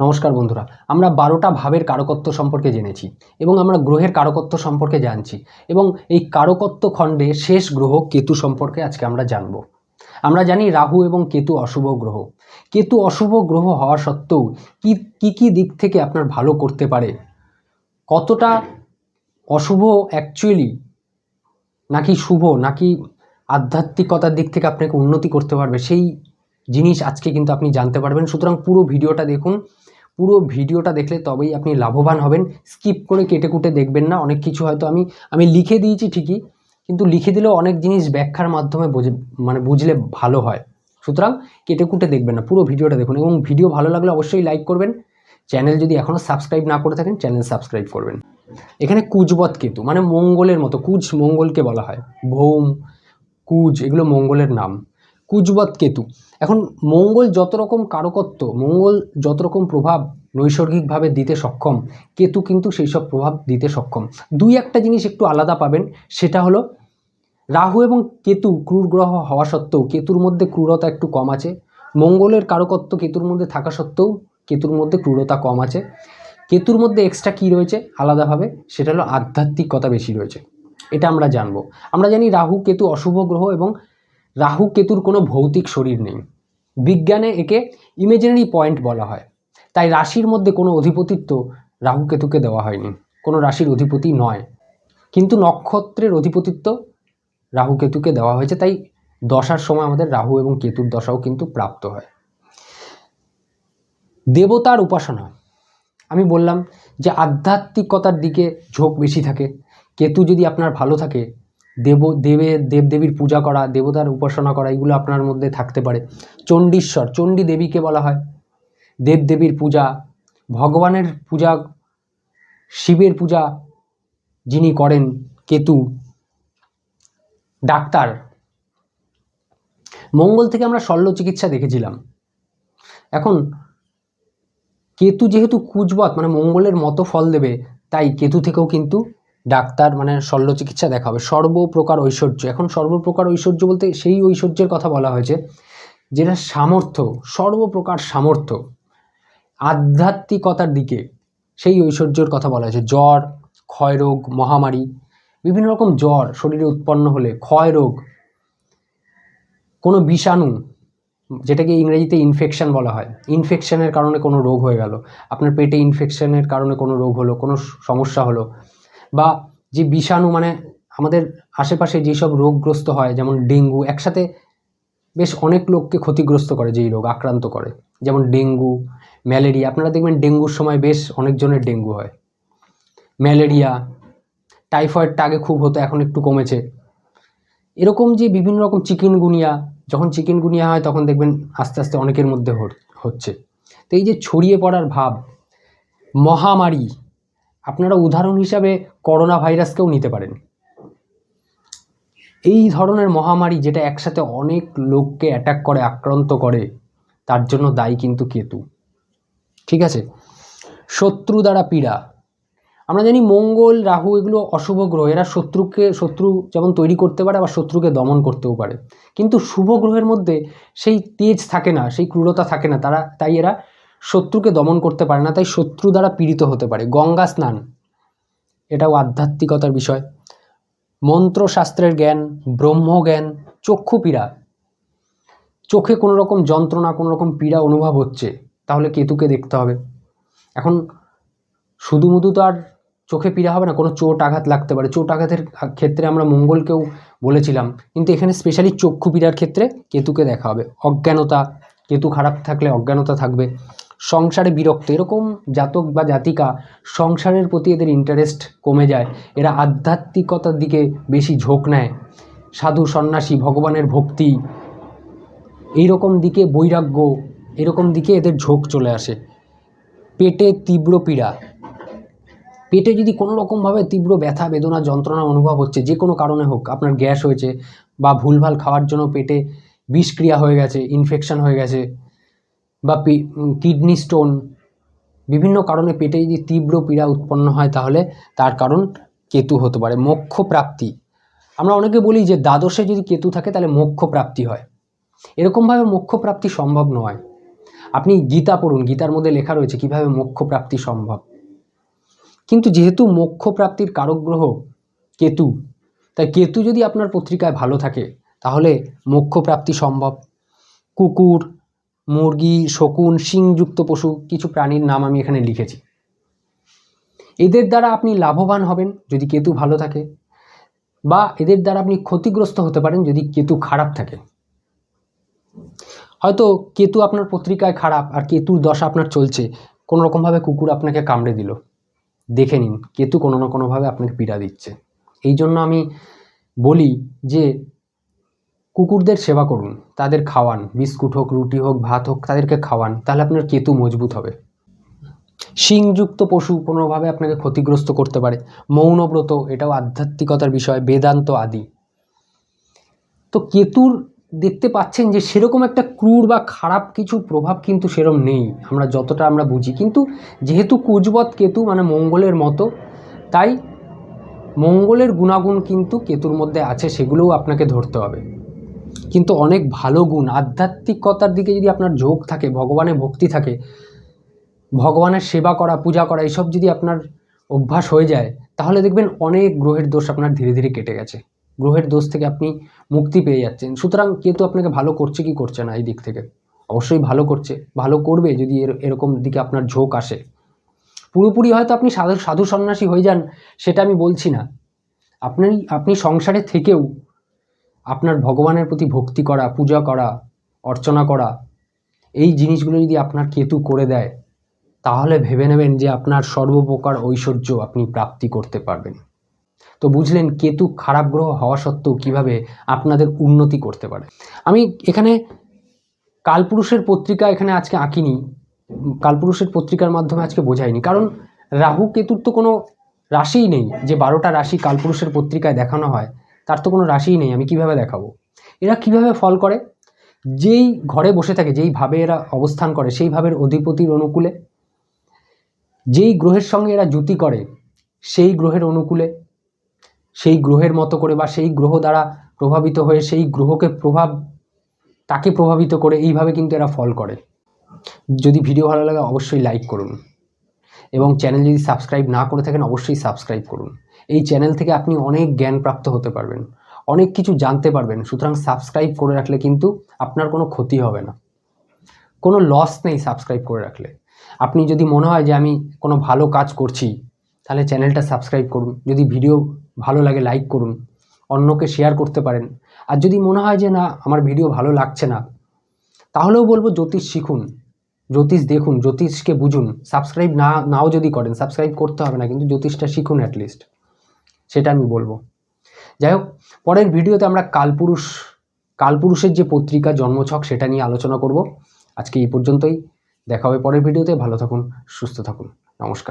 নমস্কার বন্ধুরা, আমরা বারোটা ভাবের কারকত্ব সম্পর্কে জেনেছি এবং আমরা গ্রহের কারকত্ব সম্পর্কে জানছি এবং এই কারকত্ব খণ্ডে শেষ গ্রহ কেতু সম্পর্কে আজকে আমরা জানব। আমরা জানি রাহু এবং কেতু অশুভ গ্রহ। কেতু অশুভ গ্রহ হওয়া সত্ত্বেও কি কি কি দিক থেকে আপনার ভালো করতে পারে? কতটা অশুভ অ্যাকচুয়ালি নাকি শুভ নাকি আধ্যাত্মিকতার দিক থেকে আপনাকে উন্নতি করতে পারবে সেই জিনিস আজকে কিন্তু আপনি জানতে পারবেন। সুতরাং পুরো ভিডিওটা দেখুন পুরো ভিডিওটা দেখলে তবেই আপনি লাভবান হবেন। স্কিপ করে কেটে কুটে দেখবেন না, অনেক কিছু হয়তো আমি আমি লিখে দিয়েছি ঠিকই, কিন্তু লিখে দিলেও অনেক জিনিস ব্যাখ্যার মাধ্যমে বুঝে মানে বুঝলে ভালো হয়। সুতরাং কেটে কুটে দেখবেন না, পুরো ভিডিওটা দেখুন এবং ভিডিও ভালো লাগলে অবশ্যই লাইক করবেন। চ্যানেল যদি এখনও সাবস্ক্রাইব না করে থাকেন, চ্যানেল সাবস্ক্রাইব করবেন। এখানে কুজবত কেতু মানে মঙ্গলের মতো, কুজ মঙ্গলকে বলা হয়, ভৌম, কুজ, এগুলো মঙ্গলের নাম। কুজবত কেতু এখন মঙ্গল যত রকম কারকত্ব, মঙ্গল যত রকম প্রভাব নৈসর্গিকভাবে দিতে সক্ষম, কেতু কিন্তু সেই সব প্রভাব দিতে সক্ষম। দুই একটা জিনিস একটু আলাদা পাবেন, সেটা হলো রাহু এবং কেতু ক্রূর গ্রহ হওয়া সত্ত্বেও কেতুর মধ্যে ক্রূরতা একটু কম আছে। মঙ্গলের কারকত্ব কেতুর মধ্যে থাকা সত্ত্বেও কেতুর মধ্যে ক্রূরতা কম আছে। কেতুর মধ্যে এক্সট্রা কী রয়েছে আলাদাভাবে? সেটা হলো আধ্যাত্মিকতা বেশি রয়েছে। এটা আমরা জানব। আমরা জানি রাহু, কেতু অশুভ গ্রহ এবং রাহু কেতুর কোনো ভৌতিক শরীর নেই। বিজ্ঞানে একে ইমেজিনারি পয়েন্ট বলা হয়। তাই রাশির মধ্যে কোনো অধিপতিত্ব রাহু কেতুকে দেওয়া হয়নি। কোনো রাশির অধিপতি নয়। কিন্তু নক্ষত্রের অধিপতিত্ব রাহু কেতুকে দেওয়া হয়েছে। তাই দশার সময় আমাদের রাহু এবং কেতুর দশাও কিন্তু প্রাপ্ত হয়। দেবতার উপাসনা। আমি বললাম যে আধ্যাত্মিকতার দিকে ঝোঁক বেশি থাকে। কেতু যদি আপনার ভালো থাকে দেব, দেবে, দেবদেবীর পূজা করা, দেবতার উপাসনা করা, এগুলো আপনার মধ্যে থাকতে পারে। চণ্ডীশ্বর, চণ্ডী দেবীকে বলা হয়। দেবদেবীর পূজা, ভগবানের পূজা, শিবের পূজা যিনি করেন, কেতু, ডাক্তার। মঙ্গল থেকে আমরা শল্য চিকিৎসা দেখেছিলাম। এখন কেতু যেহেতু কুজবত মানে মঙ্গলের মতো ফল দেবে, তাই কেতু থেকেও কিন্তু ডাক্তার মানে শল্য চিকিৎসা দেখা হবে সর্বপ্রকার ঐশ্বর্য। এখন সর্বপ্রকার ঐশ্বর্য বলতে সেই ঐশ্বর্যের কথা বলা হয়েছে, যেটা সামর্থ্য, সর্বপ্রকার সামর্থ্য। আধ্যাত্মিকতার দিকে সেই ঐশ্বর্যের কথা বলা হয়েছে। জ্বর, ক্ষয়রোগ, মহামারী, বিভিন্ন রকম জ্বর শরীরে উৎপন্ন হলে ক্ষয় রোগ কোনো বিষাণু, যেটাকে ইংরেজিতে ইনফেকশন বলা হয় ইনফেকশনের কারণে কোনো রোগ হয়ে গেল। আপনার পেটে ইনফেকশনের কারণে কোনো রোগ হলো, কোনো সমস্যা হলো বা যে বিষাণু মানে আমাদের আশেপাশে যেসব রোগগ্রস্ত হয়, যেমন ডেঙ্গু, একসাথে বেশ অনেক লোককে ক্ষতিগ্রস্ত করে যেই রোগ, আক্রান্ত করে। যেমন ডেঙ্গু, ম্যালেরিয়া, আপনারা দেখবেন ডেঙ্গুর সময় বেশ অনেকজনের ডেঙ্গু হয়। ম্যালেরিয়া টাইফয়েডটা আগে খুব হতো, এখন একটু কমেছে। এরকম যে বিভিন্ন রকম চিকেনগুনিয়া, যখন চিকেনগুনিয়া হয়, তখন দেখবেন আস্তে আস্তে অনেকের মধ্যে হচ্ছে। তো এই যে ছড়িয়ে পড়ার ভাব, মহামারী আপনারা উদাহরণ হিসাবে করোনা ভাইরাসকেও নিতে পারেন। এই ধরনের মহামারী যেটা একসাথে অনেক লোককে অ্যাটাক করে, আক্রান্ত করে, তার জন্য দায়ী কিন্তু কেতু। ঠিক আছে? শত্রু দ্বারা পীড়া। আমরা জানি মঙ্গল, রাহু এগুলো অশুভ গ্রহ। এরা শত্রুকে, শত্রু যেমন তৈরি করতে পারে, আবার শত্রুকে দমন করতেও পারে। কিন্তু শুভ গ্রহের মধ্যে সেই তেজ থাকে না, সেই ক্রূরতা থাকে না। তারা, তাই এরা শত্রুকে দমন করতে পারে না, তাই শত্রু দ্বারা পীড়িত হতে পারে। গঙ্গা স্নান, এটাও আধ্যাত্মিকতার বিষয়। মন্ত্রশাস্ত্রের জ্ঞান ব্রহ্মজ্ঞান চক্ষু পীড়া। চোখে কোনো রকম যন্ত্রণা, কোনো রকম পীড়া অনুভব হচ্ছে, তাহলে কেতুকে দেখতে হবে। এখন শুধু মুধু তো আর চোখে পীড়া হবে না, কোনো চোট আঘাত লাগতে পারে। চোট আঘাতের ক্ষেত্রে আমরা মঙ্গলকেও বলেছিলাম, কিন্তু এখানে স্পেশালি চক্ষু পীড়ার ক্ষেত্রে কেতুকে দেখা হবে। অজ্ঞানতা, কেতু খারাপ থাকলে অজ্ঞানতা থাকবে। সংসারে বিরক্ত। এরকম জাতক বা জাতিকা সংসারের প্রতি এদের ইন্টারেস্ট কমে যায়। এরা আধ্যাত্মিকতার দিকে বেশি ঝোঁক নেয়। সাধু, সন্ন্যাসী, ভগবানের ভক্তি, এইরকম দিকে বৈরাগ্য, এরকম দিকে এদের ঝোঁক চলে আসে। পেটে তীব্র পীড়া। পেটে যদি কোনো রকমভাবে তীব্র ব্যথা, বেদনা, যন্ত্রণা অনুভব হচ্ছে, যে কোনো কারণে হোক, আপনার গ্যাস হয়েছে বা ভুলভাল খাওয়ার জন্য পেটে বিষক্রিয়া হয়ে গেছে ইনফেকশন হয়ে গেছে বা কিডনি স্টোন বিভিন্ন কারণে পেটে যদি তীব্র পীড়া উৎপন্ন হয় তাহলে তার কারণ কেতু হতে পারে মোক্ষ প্রাপ্তি আমরা অনেকে বলি যে দ্বাদশে যদি কেতু থাকে তাহলে মোক্ষ প্রাপ্তি হয়। এরকমভাবে মোক্ষ প্রাপ্তি সম্ভব নয়। আপনি গীতা পড়ুন, গীতার মধ্যে লেখা রয়েছে কীভাবে মোক্ষ প্রাপ্তি সম্ভব। কিন্তু যেহেতু মোক্ষ প্রাপ্তির কারক গ্রহ কেতু, তাই কেতু যদি আপনার পত্রিকায় ভালো থাকে তাহলে মোক্ষ প্রাপ্তি সম্ভব। কুকুর মুরগি, শকুন, শিংযুক্ত পশু, কিছু প্রাণীর নাম আমি এখানে লিখেছি। এদের দ্বারা আপনি লাভবান হবেন যদি কেতু ভালো থাকে বা এদের দ্বারা আপনি ক্ষতিগ্রস্ত হতে পারেন যদি কেতু খারাপ থাকে। হয়তো কেতু আপনার পত্রিকায় খারাপ আর কেতুর দশা আপনার চলছে, কোনো রকমভাবে কুকুর আপনাকে কামড়ে দিল। দেখে নিন, কেতু কোনো না কোনোভাবে আপনাকে পীড়া দিচ্ছে। এই জন্য আমি বলি যে কুকুরদের সেবা করুন। তাদের খাওয়ান। বিস্কুট হোক, রুটি হোক, ভাত হোক, তাদেরকে খাওয়ান। তাহলে আপনার কেতু মজবুত হবে। শিংযুক্ত পশু কোনোভাবে আপনাকে ক্ষতিগ্রস্ত করতে পারে। মৌনব্রত, এটাও আধ্যাত্মিকতার বিষয়, বেদান্ত আদি। তো কেতুর দেখতে পাচ্ছেন যে সেরকম একটা ক্রূর বা খারাপ কিছু প্রভাব কিন্তু সেরকম নেই। আমরা যতটা আমরা বুঝি। কিন্তু যেহেতু কুজবত কেতু মানে মঙ্গলের মতো, তাই মঙ্গলের গুণাগুণ কিন্তু কেতুর মধ্যে আছে, সেগুলোও আপনাকে ধরতে হবে। কিন্তু অনেক ভালো গুণ, আধ্যাত্মিকতার দিকে যদি আপনার ঝোঁক থাকে ভগবানের ভক্তি থাকে, ভগবানের সেবা করা, পূজা করা এইসব যদি আপনার অভ্যাস হয়ে যায়, তাহলে দেখবেন অনেক গ্রহের দোষ আপনার ধীরে ধীরে কেটে গেছে। গ্রহের দোষ থেকে আপনি মুক্তি পেয়ে যাচ্ছেন। সুতরাং কেতু আপনাকে ভালো করছে কি করছে না এই দিক থেকে। অবশ্যই ভালো করছে, ভালো করবে যদি এর, এরকম দিকে আপনার ঝোঁক আসে। পুরোপুরি হয়তো আপনি সাধু সাধু সন্ন্যাসী হয়ে যান, সেটা আমি বলছি না। আপনি আপনি সংসারে থেকেও আপনার ভগবানের প্রতি ভক্তি করা, পূজা করা, অর্চনা করা, এই জিনিসগুলো যদি আপনার কেতু করে দেয়, তাহলে ভেবে নেবেন যে আপনার সর্বপ্রকার ঐশ্বর্য আপনি প্রাপ্তি করতে পারবেন। তো বুঝলেন কেতু খারাপ গ্রহ হওয়া সত্ত্বেও কীভাবে আপনাদের উন্নতি করতে পারে। আমি এখানে কালপুরুষের পত্রিকা এখানে আজকে আঁকিনি, কালপুরুষের পত্রিকার মাধ্যমে আজকে বোঝাইনি। কারণ রাহু, কেতুর তো কোনো রাশিই নেই যে বারোটা রাশি কালপুরুষের পত্রিকায় দেখানো হয়। তার তো কোনো রাশিই নেই, আমি কীভাবে দেখাবো? এরা কীভাবে ফল করে? যেই ঘরে বসে থাকে, যেই ভাবে এরা অবস্থান করে, সেই ভাবের অধিপতির অনুকূলে। যেই গ্রহের সঙ্গে এরা জুতি করে, সেই গ্রহের অনুকূলে। সেই গ্রহের মতো করে বা সেই গ্রহ দ্বারা প্রভাবিত হয়ে, সেই গ্রহকে প্রভাব, তাকে প্রভাবিত করে, এইভাবে কিন্তু এরা ফল করে। যদি ভিডিও ভালো লাগে, অবশ্যই লাইক করুন। এবং চ্যানেল যদি সাবস্ক্রাইব না করে থাকেন, অবশ্যই সাবস্ক্রাইব করুন। এই চ্যানেল থেকে আপনি অনেক জ্ঞান প্রাপ্ত হতে পারবেন, অনেক কিছু জানতে পারবেন, সুতরাং সাবস্ক্রাইব করে রাখলে কিন্তু আপনার কোনো ক্ষতি হবে না। কোনো লস নেই সাবস্ক্রাইব করে রাখলে। আপনি যদি মনে হয় যে আমি কোনো ভালো কাজ করছি, তাহলে চ্যানেলটা সাবস্ক্রাইব করুন। যদি ভিডিও ভালো লাগে লাইক করুন। অন্যকে শেয়ার করতে পারেন। আর যদি মনে হয় যে না, আমার ভিডিও ভালো লাগছে না, তাহলেও বলব জ্যোতিষ শিখুন। জ্যোতিষ দেখুন, জ্যোতিষকে বুঝুন। সাবস্ক্রাইব না, নাও যদি করেন সাবস্ক্রাইব করতে হবে না, কিন্তু জ্যোতিষটা শিখুন অ্যাটলিস্ট সেটা আমি বলব। যাই হোক, পরের ভিডিওতে আমরা কালপুরুষ, কালপুরুষের যে পত্রিকা জন্মছক, সেটা নিয়ে আলোচনা করব। আজকে এই পর্যন্তই। দেখা হবে পরের ভিডিওতে। ভালো থাকুন, সুস্থ থাকুন। নমস্কার।